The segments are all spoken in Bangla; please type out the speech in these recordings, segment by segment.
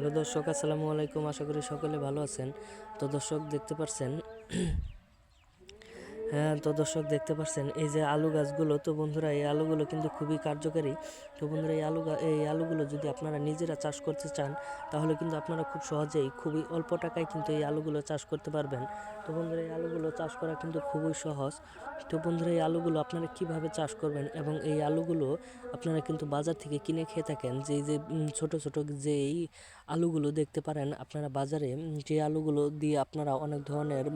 হ্যালো দর্শক আসসালামু আলাইকুম। আশা করি সকলে ভালো আছেন। তো দর্শক দেখতে পাচ্ছেন হ্যাঁ তো দর্শক দেখতে পাচ্ছেন এই যে আলু গাছগুলো, তো বন্ধুরা এই আলুগুলো কিন্তু খুবই কার্যকারী। তো বন্ধুরা এই আলু এই আলুগুলো যদি আপনারা নিজেরা চাষ করতে চান, তাহলে কিন্তু আপনারা খুব সহজেই খুবই অল্প টাকায় কিন্তু এই আলুগুলো চাষ করতে পারবেন। তো বন্ধুরা এই আলুগুলো চাষ করা কিন্তু খুবই সহজ। তো বন্ধুরা এই আলুগুলো আপনারা কীভাবে চাষ করবেন এবং এই আলুগুলো আপনারা কিন্তু বাজার থেকে কিনে খেয়ে থাকেন যে যে ছোট ছোট যে এই আলুগুলো দেখতে পারেন, আপনারা বাজারে যে আলুগুলো দিয়ে আপনারা অনেক ধরনের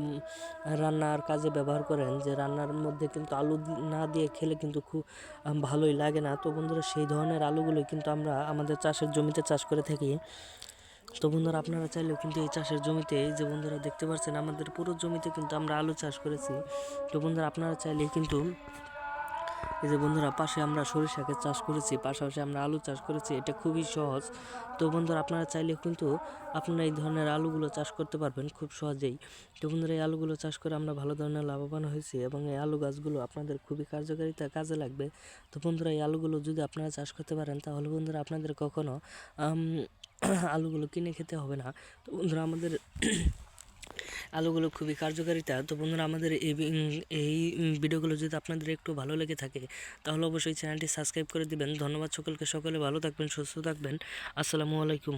রান্নার কাজে ব্যবহার করেন যে রান্নার মধ্যে কিন্তু আলু না দিয়ে খেলে কিন্তু খুব ভালোই লাগে না। তো বন্ধুরা, সেই ধরনের আলুগুলো কিন্তু আমরা আমাদের চাষের জমিতে চাষ করে থাকি। তো বন্ধুরা, আপনারা চাইলেও কিন্তু এই চাষের জমিতে, এই যে বন্ধুরা দেখতে পাচ্ছেন, আমাদের পুরো জমিতে কিন্তু আমরা আলু চাষ করেছি। তো বন্ধুরা, আপনারা চাইলে কিন্তু এই যে বন্ধুরা, পাশে আমরা সরিষাকে চাষ করেছি, পাশাপাশি আমরা আলু চাষ করেছি, এটা খুবই সহজ। তো বন্ধুরা, আপনারা চাইলে কিন্তু আপনারা এই ধরনের আলুগুলো চাষ করতে পারবেন খুব সহজেই। তো বন্ধুরা, এই আলুগুলো চাষ করে আমরা ভালো ধরনের লাভবান হয়েছি এবং এই আলু গাছগুলো আপনাদের খুবই কার্যকারিতা কাজে লাগবে। তো বন্ধুরা, এই আলুগুলো যদি আপনারা চাষ করতে পারেন, তাহলে বন্ধুরা আপনাদের কখনো আলুগুলো কিনে খেতে হবে না। তো বন্ধুরা, আমাদের আলুগুলো খুবই কার্যকারিতা। তো বন্ধুরা, আমাদের এই এই ভিডিওগুলো যদি আপনাদের একটু ভালো লেগে থাকে, তাহলে অবশ্যই চ্যানেলটি সাবস্ক্রাইব করে দিবেন। ধন্যবাদ সকলকে। সকলে ভালো থাকবেন, সুস্থ থাকবেন। আসসালামু আলাইকুম।